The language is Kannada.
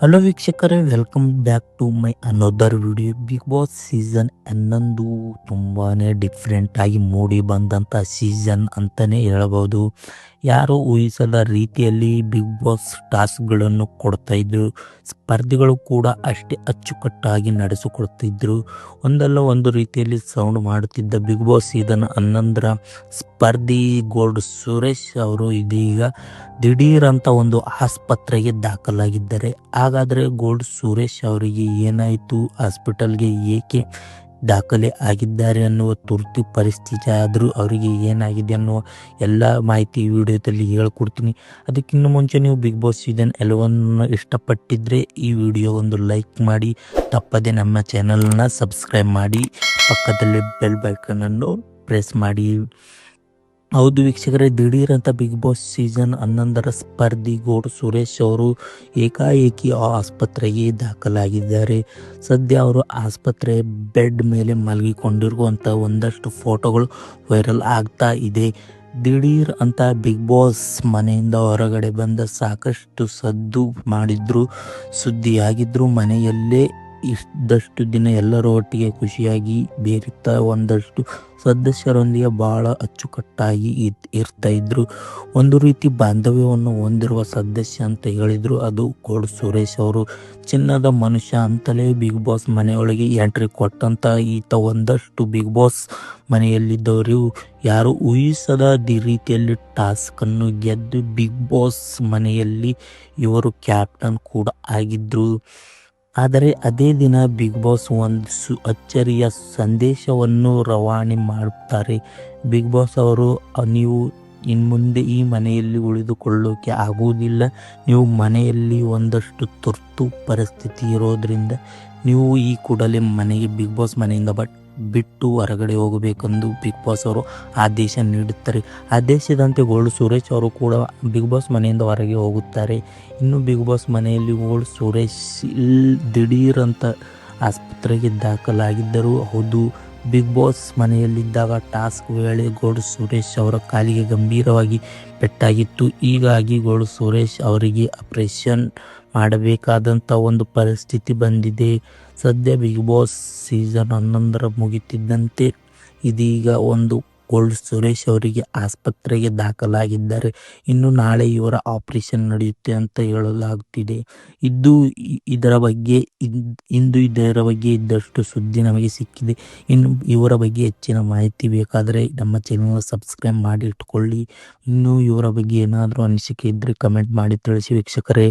ಹಲೋ ವೀಕ್ಷಕರೇ welcome back to my another video Big Boss season ಹನ್ನೊಂದು ತುಂಬಾ ಡಿಫ್ರೆಂಟಾಗಿ ಮೂಡಿ ಬಂದಂಥ ಸೀಸನ್ ಅಂತಲೇ ಹೇಳಬಹುದು ಯಾರು ಊಹಿಸದ ರೀತಿಯಲ್ಲಿ ಬಿಗ್ ಬಾಸ್ ಟಾಸ್ಕ್ಗಳನ್ನು ಕೊಡ್ತಾ ಇದ್ರು. ಸ್ಪರ್ಧಿಗಳು ಕೂಡ ಅಷ್ಟೇ ಅಚ್ಚುಕಟ್ಟಾಗಿ ನಡೆಸಿಕೊಡ್ತಿದ್ರು. ಒಂದಲ್ಲ ಒಂದು ರೀತಿಯಲ್ಲಿ ಸೌಂಡ್ ಮಾಡುತ್ತಿದ್ದ ಬಿಗ್ ಬಾಸ್ ಇದನ್ನು ಹನ್ನೊಂದರ ಸ್ಪರ್ಧಿ, ಗೋಲ್ಡ್, ಸುರೇಶ್ ಅವರು ಇದೀಗ ದಿಢೀರಂಥ ಅಂತ ಒಂದು ಆಸ್ಪತ್ರೆಗೆ ದಾಖಲಾಗಿದ್ದಾರೆ. ಹಾಗಾದರೆ ಗೋಲ್ಡ್, ಸುರೇಶ್ ಅವರಿಗೆ ಏನಾಯಿತು? ಹಾಸ್ಪಿಟಲ್ಗೆ ಏಕೆ ದಾಖಲೆ ಆಗಿದ್ದಾರೆ ಅನ್ನುವ ತುರ್ತು ಪರಿಸ್ಥಿತಿ ಆದರೂ ಅವರಿಗೆ ಏನಾಗಿದೆ ಅನ್ನುವ ಎಲ್ಲ ಮಾಹಿತಿ ಈ ವಿಡಿಯೋದಲ್ಲಿ ಹೇಳ್ಕೊಡ್ತೀನಿ. ಅದಕ್ಕಿಂತ ಮುಂಚೆ ನೀವು ಬಿಗ್ ಬಾಸ್ ಸೀಸನ್ ಎಲ್ಲವನ್ನು ಇಷ್ಟಪಟ್ಟಿದ್ದರೆ ಈ ವಿಡಿಯೋ ಒಂದು ಲೈಕ್ ಮಾಡಿ, ತಪ್ಪದೆ ನಮ್ಮ ಚಾನಲ್ನ ಸಬ್ಸ್ಕ್ರೈಬ್ ಮಾಡಿ, ಪಕ್ಕದಲ್ಲಿ ಬೆಲ್ ಬೈಕನನ್ನು ಪ್ರೆಸ್ ಮಾಡಿ. ಹೌದು ವೀಕ್ಷಕರೇ ದಿಢೀರ್ ಅಂತ ಬಿಗ್ ಬಾಸ್ ಸೀಸನ್ ಹನ್ನೊಂದರ ಸ್ಪರ್ಧಿ ಗೋಡ್ ಸುರೇಶ್ ಅವರು ಏಕಾಏಕಿ ಆಸ್ಪತ್ರೆಗೆ ದಾಖಲಾಗಿದ್ದಾರೆ. ಸದ್ಯ ಅವರು ಆಸ್ಪತ್ರೆ ಬೆಡ್ ಮೇಲೆ ಮಲಗಿಕೊಂಡಿರುವಂಥ ಒಂದಷ್ಟು ಫೋಟೋಗಳು ವೈರಲ್ ಆಗ್ತಾ ಇದೆ. ದಿಢೀರ್ ಅಂತ ಬಿಗ್ ಬಾಸ್ ಮನೆಯಿಂದ ಹೊರಗಡೆ ಬಂದ ಸಾಕಷ್ಟು ಸದ್ದು ಮಾಡಿದ್ರು ಸುದ್ದಿಯಾಗಿದ್ದರು ಮನೆಯಲ್ಲೇ ಇಷ್ಟಷ್ಟು ದಿನ ಎಲ್ಲರ ಒಟ್ಟಿಗೆ ಖುಷಿಯಾಗಿ ಬೇರಿತ್ತ ಒಂದಷ್ಟು ಸದಸ್ಯರೊಂದಿಗೆ ಬಹಳ ಅಚ್ಚುಕಟ್ಟಾಗಿ ಇರ್ತಾ ಇದ್ರು. ಒಂದು ರೀತಿ ಬಾಂಧವ್ಯವನ್ನು ಹೊಂದಿರುವ ಸದಸ್ಯ ಅಂತ ಹೇಳಿದ್ರು. ಅದು ಕೋಡ್ ಸುರೇಶ್ ಅವರು. ಚಿನ್ನದ ಮನುಷ್ಯ ಅಂತಲೇ ಬಿಗ್ ಬಾಸ್ ಮನೆಯೊಳಗೆ ಎಂಟ್ರಿ ಕೊಟ್ಟಂತ ಈತ ಒಂದಷ್ಟು ಬಿಗ್ ಬಾಸ್ ಮನೆಯಲ್ಲಿದ್ದವರು. ಯಾರು ಊಹಿಸದ ರೀತಿಯಲ್ಲಿ ಟಾಸ್ಕ್ ಅನ್ನು ಗೆದ್ದು ಬಿಗ್ ಬಾಸ್ ಮನೆಯಲ್ಲಿ ಇವರು ಕ್ಯಾಪ್ಟನ್ ಕೂಡ ಆಗಿದ್ರು. ಆದರೆ ಅದೇ ದಿನ ಬಿಗ್ ಬಾಸ್ ಒಂದು ಸು ಅಚ್ಚರಿಯ ಸಂದೇಶವನ್ನು ರವಾನೆ ಮಾಡುತ್ತಾರೆ. ಬಿಗ್ ಬಾಸ್ ಅವರು ನೀವು ಇನ್ನು ಮುಂದೆ ಈ ಮನೆಯಲ್ಲಿ ಉಳಿದುಕೊಳ್ಳೋಕೆ ಆಗುವುದಿಲ್ಲ. ನೀವು ಮನೆಯಲ್ಲಿ ಒಂದಷ್ಟು ತುರ್ತು ಪರಿಸ್ಥಿತಿ ಇರೋದರಿಂದ ನೀವು ಈ ಕೂಡಲೇ ಮನೆಗೆ ಬಿಗ್ ಬಾಸ್ ಮನೆಯಿಂದ ಬಟ್ ಬಿಟ್ಟು ಹೊರಗಡೆ ಹೋಗಬೇಕೆಂದು ಬಿಗ್ ಬಾಸ್ ಅವರು ಆದೇಶ ನೀಡುತ್ತಾರೆ. ಆದೇಶದಂತೆ ಗೋಲ್ಡ್ ಸುರೇಶ್ ಅವರು ಕೂಡ ಬಿಗ್ ಬಾಸ್ ಮನೆಯಿಂದ ಹೊರಗೆ ಹೋಗುತ್ತಾರೆ. ಇನ್ನು ಬಿಗ್ ಬಾಸ್ ಮನೆಯಲ್ಲಿ ಗೋಲ್ಡ್ ಸುರೇಶ್ ದಿಢೀರಂತ ಆಸ್ಪತ್ರೆಗೆ ದಾಖಲಾಗಿದ್ದರು. ಹೌದು ಬಿಗ್ ಬಾಸ್ ಮನೆಯಲ್ಲಿದ್ದಾಗ ಟಾಸ್ಕ್ ವೇಳೆ ಗೋಡು ಸುರೇಶ್ ಅವರ ಕಾಲಿಗೆ ಗಂಭೀರವಾಗಿ ಪೆಟ್ಟಾಗಿತ್ತು. ಹೀಗಾಗಿ ಗೋಡು ಸುರೇಶ್ ಅವರಿಗೆ ಆಪರೇಷನ್ ಮಾಡಬೇಕಾದಂಥ ಒಂದು ಪರಿಸ್ಥಿತಿ ಬಂದಿದೆ. ಸದ್ಯ ಬಿಗ್ ಬಾಸ್ ಸೀಸನ್ ಹನ್ನೊಂದರ ಮುಗಿತಿದ್ದಂತೆ ಇದೀಗ ಒಂದು ಗೋಲ್ಡ್ ಸುರೇಶ್ ಅವರಿಗೆ ಆಸ್ಪತ್ರೆಗೆ ದಾಖಲಾಗಿದ್ದಾರೆ. ಇನ್ನು ನಾಳೆ ಇವರ ಆಪರೇಷನ್ ನಡೆಯುತ್ತೆ ಅಂತ ಹೇಳಲಾಗುತ್ತಿದೆ. ಇದು ಇದರ ಬಗ್ಗೆ ಇಂದು ಇದರ ಬಗ್ಗೆ ಇದ್ದಷ್ಟು ಸುದ್ದಿ ನಮಗೆ ಸಿಕ್ಕಿದೆ. ಇನ್ನು ಇವರ ಬಗ್ಗೆ ಹೆಚ್ಚಿನ ಮಾಹಿತಿ ಬೇಕಾದರೆ ನಮ್ಮ ಚಾನಲ್ ಸಬ್ಸ್ಕ್ರೈಬ್ ಮಾಡಿ ಇಟ್ಕೊಳ್ಳಿ ಇನ್ನು ಇವರ ಬಗ್ಗೆ ಏನಾದರೂ ಅನಿಸಿಕೆ ಇದ್ದರೆ ಕಮೆಂಟ್ ಮಾಡಿ ತಿಳಿಸಿ ವೀಕ್ಷಕರೇ.